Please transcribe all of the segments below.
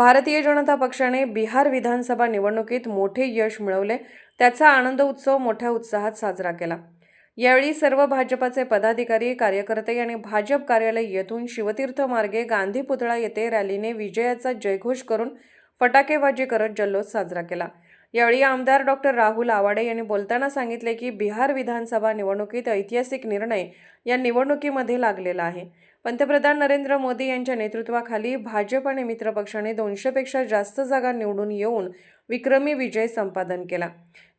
भारतीय जनता पक्षाने बिहार विधानसभा निवडणुकीत मोठे यश मिळवले. त्याचा आनंद उत्सव मोठ्या उत्साहात साजरा केला. यावेळी सर्व भाजपाचे पदाधिकारी कार्यकर्ते आणि भाजप कार्यालय येथून शिवतीर्थ मार्गे गांधी पुतळा येथे रॅलीने विजयाचा जयघोष करून फटाकेबाजी करत जल्लोष साजरा केला. यावेळी आमदार डॉक्टर राहुल आवाडे यांनी बोलताना सांगितले की बिहार विधानसभा निवडणुकीत ऐतिहासिक निर्णय या निवडणुकीमध्ये लागलेला आहे. पंतप्रधान नरेंद्र मोदी यांच्या नेतृत्वाखाली भाजप आणि मित्रपक्षाने दोनशेपेक्षा जास्त जागा निवडून येऊन विक्रमी विजय संपादन केला.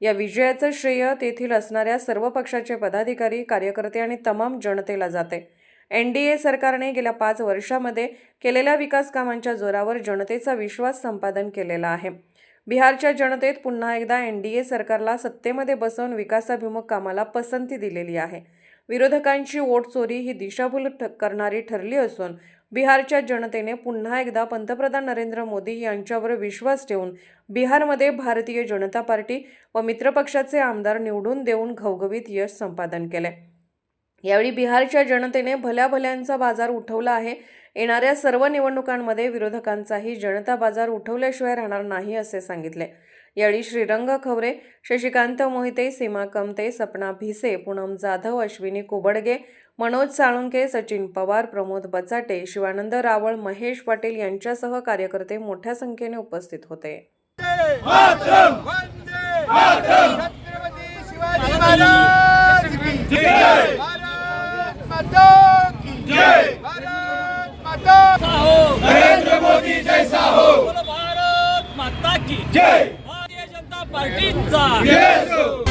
या विजयाचं श्रेय तेथील असणाऱ्या सर्व पक्षाचे पदाधिकारी कार्यकर्ते आणि तमाम जनतेला जाते. एन डी ए सरकारने गेल्या पाच वर्षामध्ये केलेल्या विकास कामांच्या जोरावर जनतेचा विश्वास संपादन केलेला आहे. बिहारच्या जनतेत पुन्हा एकदा एन डी ए सरकारला सत्तेमध्ये बसवून विकासाभिमुख कामाला पसंती दिलेली आहे. विरोधकांची वोट चोरी ही दिशाभूल ठ- करणारी ठरली असून बिहारच्या जनतेने पुन्हा एकदा पंतप्रधान नरेंद्र मोदी यांच्यावर विश्वास ठेवून बिहारमध्ये भारतीय जनता पार्टी व मित्रपक्षाचे आमदार निवडून देऊन घवघवीत यश संपादन केले. यावेळी बिहारच्या जनतेने भल्या भल्यांचा बाजार उठवला आहे. येणाऱ्या सर्व निवडणुकांमध्ये विरोधकांचाही जनता बाजार उठवल्याशिवाय राहणार नाही असे सांगितले. यावेळी श्रीरंग खवरे शशिकांत मोहिते सीमा कमते सपना भिसे पूनम जाधव अश्विनी कुबडगे मनोज साळुंके सचिन पवार प्रमोद बचाटे शिवानंद रावळ महेश पाटील यांच्यासह कार्यकर्ते मोठ्या संख्येने उपस्थित होते. छत्रपती शिवाजी महाराज की जय भारत माता की जय भारत माता नरेंद्र मोदी जैसा हो बोलो भारत माता की जय। भारतीय जनता पार्टीचा.